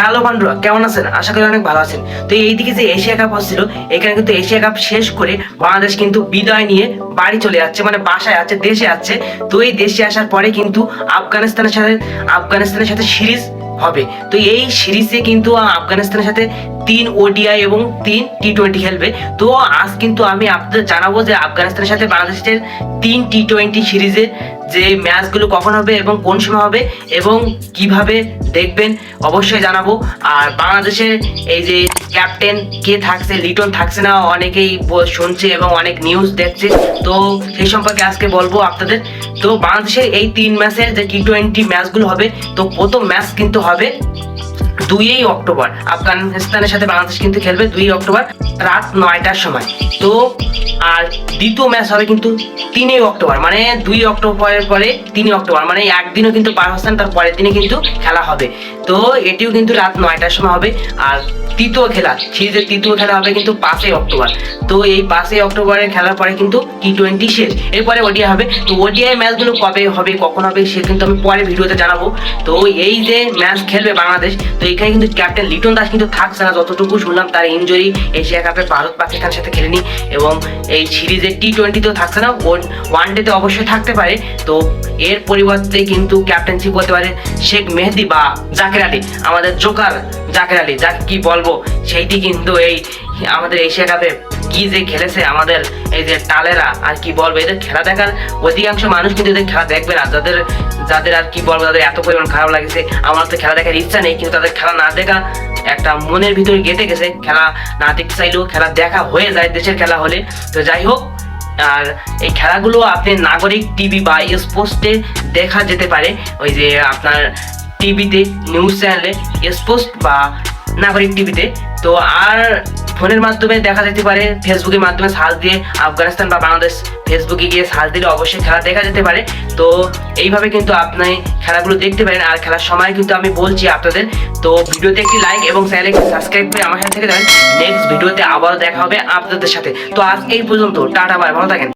Hello বন্ধুরা, কেমন আছেন? আশা করি অনেক ভালো আছেন। তো এইদিকে যে এশিয়া কাপ হচ্ছিল, এখানে কিন্তু এশিয়া কাপ শেষ করে বাংলাদেশ কিন্তু বিদায় নিয়ে বাড়ি চলে যাচ্ছে মানে বাসায় আছে, দেশে আছে। তো এই দেশে আসার পরে কিন্তু আফগানিস্তানের সাথে আফগানিস্তানের সাথে সিরিজ হবে। তো এই সিরিজে কিন্তু আফগানিস্তানের সাথে তিন ওডিআই এবং তিন টি টোয়েন্টি খেলবে। তো আজ কিন্তু আমি আপনাদের জানাব যে আফগানিস্তানের সাথে বাংলাদেশের তিন টি টোয়েন্টি সিরিজের যে ম্যাচগুলো কখন হবে এবং কোন সময় হবে এবং কীভাবে দেখবেন অবশ্যই জানাব। আর বাংলাদেশের এই যে ক্যাপ্টেন কে থাকছে, লিটন থাকছে না, অনেকেই শুনছে এবং অনেক নিউজ দেখছে। তো সেই সম্পর্কে আজকে বলব আপনাদের। তো বাংলাদেশের এই তিন ম্যাচের যে টি টোয়েন্টি ম্যাচগুলো হবে, তো প্রথম ম্যাচ কিন্তু হবে দুইই অক্টোবর। আফগানিস্তানের সাথে বাংলাদেশ কিন্তু খেলবে দুই অক্টোবর রাত নয়টার সময়। তো, আর দ্বিতীয় ম্যাচ হবে কিন্তু তিনই অক্টোবর মানে দুই অক্টোবরের পরে তিনই অক্টোবর মানে একদিনও কিন্তু হচ্ছেন তার পরের দিনে কিন্তু খেলা হবে। তো এটিও কিন্তু রাত নয়টার সময় হবে আর তৃতীয় খেলা সিরিজের তৃতীয় খেলা হবে কিন্তু পাঁচই অক্টোবর। তো এই পাঁচই অক্টোবরের খেলার পরে কিন্তু টি টোয়েন্টি শেষ। এরপরে ওডিআই হবে। তো ওডিআই ম্যাচগুলো কবে হবে, কখন হবে, সে কিন্তু আমি পরে ভিডিওতে জানাব। তো এই যে ম্যাচ খেলবে বাংলাদেশ, তো এখানে কিন্তু ক্যাপ্টেন লিটন দাস কিন্তু থাকছে না। যতটুকু শুনলাম তার ইনজুরি এশিয়া কাপে ভারত পাকিস্তানের সাথে খেলেনি এবং এই সিরিজে টি টোয়েন্টিতেও থাকছে না। ওয়ান ডেতে অবশ্যই থাকতে পারে। তো এর পরিবর্তে কিন্তু ক্যাপ্টেন্সি করতে পারে শেখ মেহেদি বা জাকের আলী আমাদের জোকার জাকের আলী যাকে কি বলব, সেইটি কিন্তু এই আমাদের এশিয়া কাপে কি যে খেলেছে আমাদের এই যে টালেরা, আর কি বলব, এদের খেলা দেখার অধিকাংশ মানুষ কিন্তু এদের খেলা দেখবে না। যাদের যাদের আর কি বলব, তাদের এত পরিমাণ খারাপ লাগছে, আমার তো খেলা দেখার ইচ্ছা নেই, কিন্তু তাদের খেলা না দেখা একটা মনের ভিতরে গেঁথে গেছে। খেলা না দেখতে চাইলেও খেলা দেখা হয়ে যায় দেশের খেলা হলে। তো যাই হোক, আর এই খেলাগুলো আপনি নাগরিক টিভি বা স্পোর্টসে দেখা যেতে পারে। ওই যে আপনার টিভিতে নিউজ চ্যানেলে স্পোর্টস বা নাগরিক টিভিতে, তো আর ফোনের মাধ্যমে দেখা যেতে পারে ফেসবুকের মাধ্যমে সার্চ দিয়ে আফগানিস্তান বা বাংলাদেশ ফেসবুকে গিয়ে সার্চ দিলে অবশ্যই খেলা দেখা যেতে পারে। তো এইভাবে কিন্তু আপনি খেলাগুলো দেখতে পারেন, আর খেলার সময় কিন্তু আমি বলছি আপনাদের। তো ভিডিওতে একটি লাইক এবং চ্যানেলকে সাবস্ক্রাইব করে আমার সাথে থেকে যাবেন। নেক্সট ভিডিওতে আবারও দেখা হবে আপনাদের সাথে। তো আজ এই পর্যন্ত, টাটা বাই ভালো থাকেন।